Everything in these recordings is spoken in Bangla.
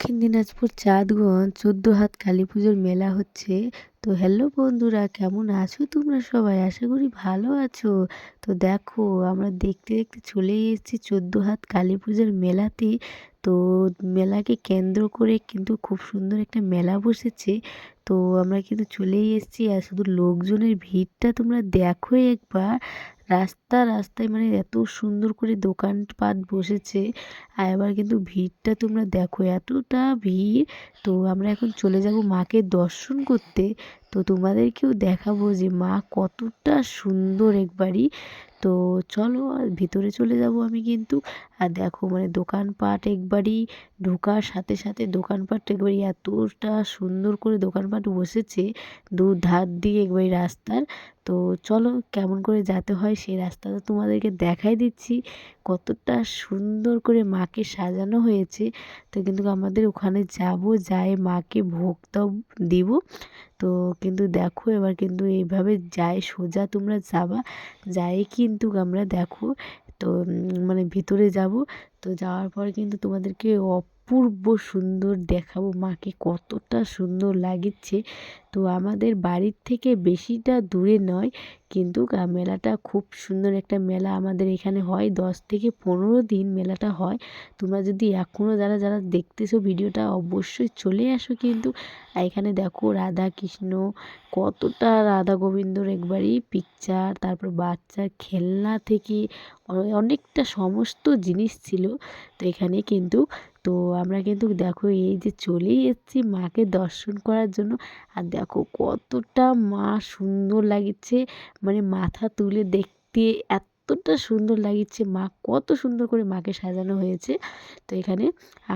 দক্ষিণ দিনাজপুর চাঁদগঞ্জ চোদ্দ হাত কালী পুজোর মেলা হচ্ছে। তো হ্যালো বন্ধুরা, কেমন আছো তোমরা সবাই? আশা করি ভালো আছো। তো দেখো, আমরা দেখতে দেখতে চলেই এসেছি চোদ্দ হাত কালী পুজোর মেলাতে। তো মেলাকে কেন্দ্র করে কিন্তু খুব সুন্দর একটা মেলা বসেছে। তো আমরা কিন্তু চলেই এসেছি আর শুধু লোকজনের ভিড়টা তোমরা দেখো একবার। রাস্তা রাস্তায় মানে এত সুন্দর করে দোকানপাট বসেছে আর এবার কিন্তু ভিড়টা তোমরা দেখো, এতটা ভিড়। তো আমরা এখন চলে যাব মাকে দর্শন করতে। তো তোমাদেরকেও দেখাবো যে মা কতটা সুন্দর একবারই। তো চলো ভিতরে চলে যাব আমি কিন্তু। আর দেখো মানে দোকানপাট একবারই ঢোকার সাথে সাথে দোকানপাট একবারই এতটা সুন্দর করে দোকানপাট বসেছে দু ধার দিয়ে একবারই রাস্তার। তো চলো কেমন করে যেতে হয় সেই রাস্তাটা তোমাদেরকে দেখাই দিচ্ছি। কতটা সুন্দর করে মাকে সাজানো হয়েছে। তো কিন্তু আমাদের ওখানে যাব যাই মাকে ভোগটাও দিব। তো কিন্তু দেখো এবার কিন্তু এইভাবে যায় সোজা তোমরা যাবা, যাই কিন্তু আমরা দেখো, তো মানে ভিতরে যাব, তো যাওয়ার পর কিন্তু তোমাদেরকে অপূর্ব সুন্দর দেখাবো। মাকে কতটা সুন্দর লাগিচ্ছে তো আমাদের বাড়ির থেকে বেশিটা দূরে নয়, কিন্তু মেলাটা খুব সুন্দর একটা মেলা আমাদের এখানে হয়। দশ থেকে পনেরো দিন মেলাটা হয়। তোমরা যদি এখনও যারা যারা দেখতেছো ভিডিওটা, অবশ্যই চলে আসো কিন্তু। এখানে দেখো রাধা কৃষ্ণ, কতটা রাধা গোবিন্দর একবারই পিকচার তারপর বাচ্চার খেলনা থেকে অনেকটা সমস্ত জিনিস ছিল। তো এখানে কিন্তু তো আমরা কিন্তু দেখো এই যে চলেই এসেছি মাকে দর্শন করার জন্য। আর দেখো কতটা মা সুন্দর লাগছে। মানে মাথা তুলে দেখতে এত কতটা সুন্দর লাগছে মা কত সুন্দর করে মাকে সাজানো হয়েছে। তো এখানে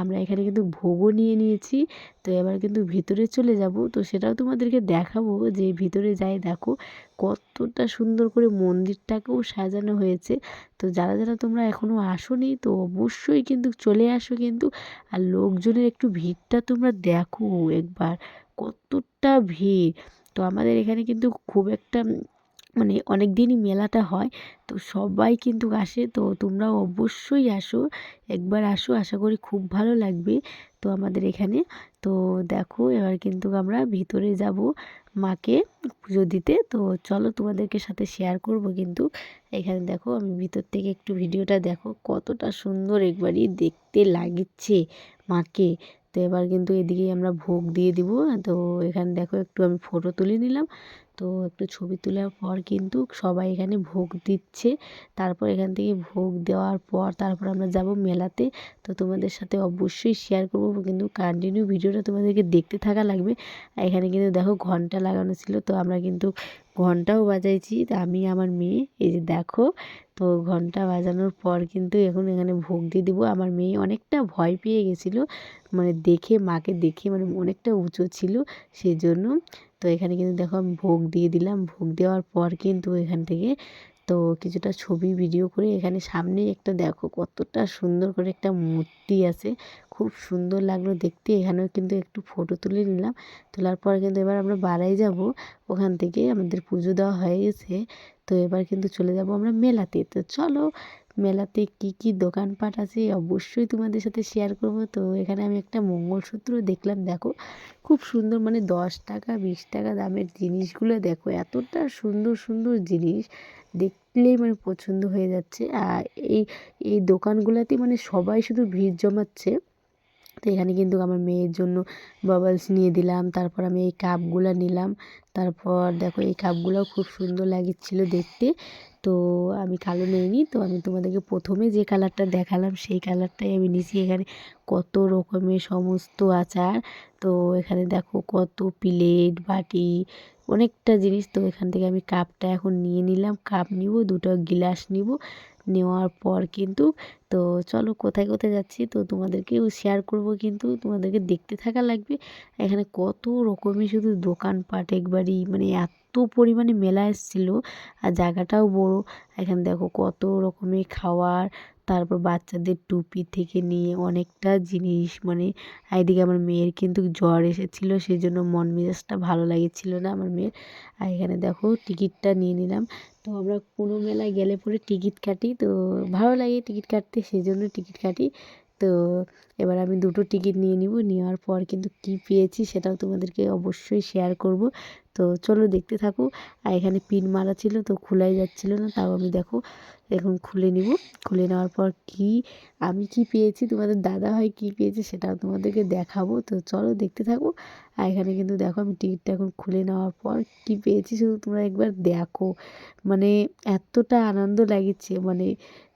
আমরা এখানে কিন্তু ভোগও নিয়ে নিয়েছি। তো এবার কিন্তু ভিতরে চলে যাব। তো সেটাও তোমাদেরকে দেখাবো যে ভিতরে যাই দেখো, কতটা সুন্দর করে মন্দিরটাকেও সাজানো হয়েছে। তো যারা যারা তোমরা এখনও আসোনি, তো অবশ্যই কিন্তু চলে আসো কিন্তু। আর লোকজনের একটু ভিড়টা তোমরা দেখো একবার, কতটা ভিড়। তো আমাদের এখানে কিন্তু খুব একটা মানে অনেক দিনই মেলাটা হয়। তো সবাই কিন্তু আসে। তো তোমরাও অবশ্যই আসো। একবার আসো, আশা করি খুব ভালো লাগবে তো আমাদের এখানে। তো দেখো, এবার কিন্তু আমরা ভিতরে যাব মাকে পুজো দিতে। তো চলো তোমাদেরকে সাথে শেয়ার করব কিন্তু। এখানে দেখো, আমি ভিতর থেকে একটু ভিডিওটা দেখো। কতটা সুন্দর একবারই দেখতে লাগিচ্ছে মাকে। তো এবার কিন্তু এদিকেই আমরা ভোগ দিয়ে দিব। তো এখানে দেখো, একটু আমি ফটো তুলে নিলাম। তো একটু ছবি তোলার পর কিন্তু সবাই এখানে ভোগ দিচ্ছে। তারপর এখান থেকে ভোগ দেওয়ার পর তারপর আমরা যাব মেলাতে। তো তোমাদের সাথে অবশ্যই শেয়ার করব কিন্তু কন্টিনিউ ভিডিওটা তোমাদেরকে দেখতে থাকা লাগবে। এখানে কিন্তু দেখো ঘণ্টা লাগানো ছিল, তো আমরা কিন্তু ঘন্টাও বাজাইছি। আমি, আমার মেয়ে, এই যে দেখো, তো ঘণ্টা বাজানোর পর কিন্তু এখন এখানে ভোগ দিয়ে দেবো। আমার মেয়ে অনেকটা ভয় পেয়ে গেছিল মানে দেখে, মাকে দেখে মানে অনেকটা উঁচু ছিল সেই জন্য তো এখানে কিন্তু দেখো আমি ভোগ দিয়ে দিলাম। ভোগ দেওয়ার পর কিন্তু এখান থেকে তো কিছুটা ছবি ভিডিও করে এখানে সামনে একটা দেখো কতটা সুন্দর করে একটা মূর্তি আছে। খুব সুন্দর লাগল দেখতে। এখানেও কিন্তু একটু ফটো তুলে নিলাম। তোলার পর কিন্তু এবার আমরা বাড়াই যাব। ওখান থেকে আমাদের পুজো দেওয়া হয়ে গেছে। তো এবার কিন্তু চলে যাব আমরা মেলাতে। তো চলো মেলাতে কি কি দোকানপাট আছে অবশ্যই তোমাদের সাথে শেয়ার করব। তো এখানে আমি একটা মঙ্গলসূত্র দেখলাম, দেখো খুব সুন্দর মানে দশ টাকা, বিশ টাকা দামের জিনিসগুলো দেখো, এতটা সুন্দর সুন্দর জিনিস দেখলেই মানে পছন্দ হয়ে যাচ্ছে। আর এই এই দোকানগুলোতে মানে সবাই শুধু ভিড় জমাচ্ছে। তো এখানে কিন্তু আমার মেয়ের জন্য বাবলস নিয়ে দিলাম, তারপর আমি এই কাপগুলো নিলাম, তারপর দেখো এই কাপগুলোও খুব সুন্দর লাগছিল দেখতে। তো আমি কালো নিইনি, তো আমি তোমাদেরকে প্রথমে যে কালারটা দেখালাম সেই কালারটাই আমি নিয়েছি এখানে। কত রকমের সমস্ত আচার, তো এখানে দেখো কত প্লেট বাটি, অনেকটা জিনিস। তো এখান থেকে আমি কাপটা এখন নিয়ে নিলাম কাপ নিব, দুটো গিলাস নিব। নেওয়ার পর কিন্তু তো চলো কোথায় কোথায় যাচ্ছি? তো তোমাদেরকেও শেয়ার করব কিন্তু তোমাদেরকে দেখতে থাকা লাগবে। এখানে কত রকমের শুধু দোকানপাট একবারই মানে এত পরিমাণে মেলা এসেছিল আর জায়গাটাও বড়। এখানে দেখো কত রকমের খাওয়ার, তারপর বাচ্চাদের টুপি থেকে নিয়ে অনেকটা জিনিস মানে এদিকে আমার মেয়ের কিন্তু জ্বর এসেছিল সেই জন্য মন মেজাজটা ভালো লাগছিল না আমার মেয়ের। আর এখানে দেখো টিকিটটা নিয়ে নিলাম। তো আমরা কোনো মেলায় গেলে পরে টিকিট কাটি, তো ভালো লাগে টিকিট কাটতে। সেই জন্য টিকিট কাটি। তো এবার আমি দুটো টিকিট নিয়ে নিব। নেওয়ার পর কিন্তু কি পেয়েছি সেটাও তোমাদেরকে অবশ্যই শেয়ার করব। তো চলো দেখতে থাকো। আর এখানে পিন মারা ছিল তো খোলাই যাচ্ছিল না, তাও আমি দেখো এখন খুলে নিব। খুলে নেওয়ার পর কি, আমি কি পেয়েছি, তোমাদের দাদা হয় কী পেয়েছে সেটাও তোমাদেরকে দেখাবো। তো চলো দেখতে থাকো। আর এখানে কিন্তু দেখো আমি টিকিটটা এখন খুলে নেওয়ার পর কি পেয়েছি শুধু তোমরা একবার দেখো। মানে এতটা আনন্দ লাগিচ্ছে মানে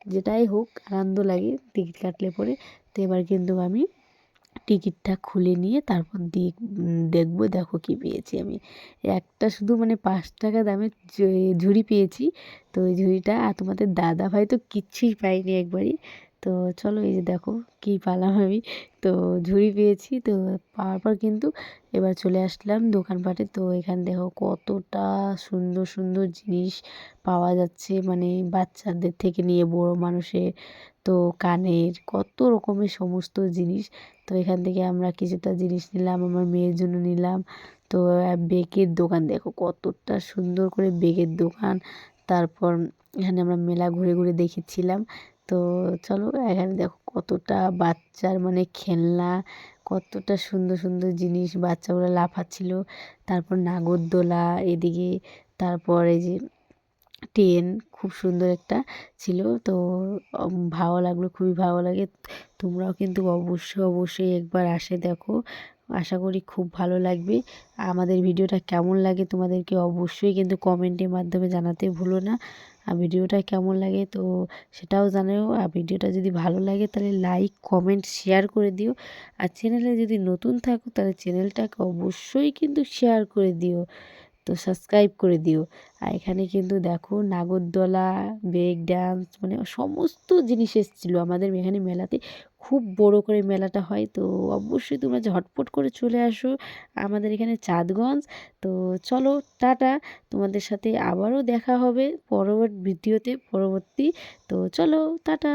যেটাই হোক, আনন্দ লাগে টিকিট কাটলে পরে। তো এবার কিন্তু আমি টিকিটটা খুলে নিয়ে তারপর দিয়ে দেখব দেখো কি পেয়েছি আমি। একটা শুধু মানে পাঁচ টাকা দামের ঝুড়ি পেয়েছি। তো ওই ঝুড়িটা, আর তোমাদের দাদা ভাই তো কিচ্ছুই পাইনি একবারই। তো চলো এই যে দেখো কী পালাম আমি। তো ঝুড়ি পেয়েছি, তো পাওয়ার পর কিন্তু এবার চলে আসলাম দোকানপাটে। তো এখানে দেখো কতটা সুন্দর সুন্দর জিনিস পাওয়া যাচ্ছে মানে বাচ্চাদের থেকে নিয়ে বড় মানুষের, তো কানের, কত রকমের সমস্ত জিনিস। তো এখান থেকে আমরা কিছুটা জিনিস নিলাম, আমার মেয়ের জন্য নিলাম। তো বেগের দোকান, দেখো কতটা সুন্দর করে বেগের দোকান। তারপর এখানে আমরা মেলা ঘুরে ঘুরে দেখেছিলাম। তো চলো এখানে দেখো কতটা বাচ্চার মানে খেলনা, কতটা সুন্দর সুন্দর জিনিস বাচ্চাগুলো লাফাচ্ছিল। তারপর নাগরদোলা, এদিকে তারপর এই যে ট্রেন খুব সুন্দর একটা ছিল। তো ভালো লাগল, খুবই ভালো লাগে। তোমরাও কিন্তু অবশ্যই অবশ্যই একবার আসে দেখো। আশা করি খুব ভালো লাগবে। আমাদের ভিডিওটা কেমন লাগে তোমাদেরকে অবশ্যই কিন্তু কমেন্টের মাধ্যমে জানাতে ভুলো না। আর ভিডিওটা কেমন লাগে তো সেটাও জানাও। আর ভিডিওটা যদি ভালো লাগে তাহলে লাইক কমেন্ট শেয়ার করে দিও। আর চ্যানেলে যদি নতুন থাকো তাহলে চ্যানেলটাকে অবশ্যই কিন্তু শেয়ার করে দিও, তো সাবস্ক্রাইব করে দিও। আর এখানে কিন্তু দেখো নাগরদোলা ব্রেক ডান্স মানে সমস্ত জিনিস এসেছিল আমাদের এখানে মেলাতে। খুব বড় করে মেলাটা হয়। তো অবশ্যই তোমরা ঝটপট করে চলে আসো আমাদের এখানে চাঁদগঞ্জ। তো চলো, টাটা। তোমাদের সাথে আবারও দেখা হবে পরবর্তী ভিডিওতে, পরবর্তী। তো চলো, টাটা।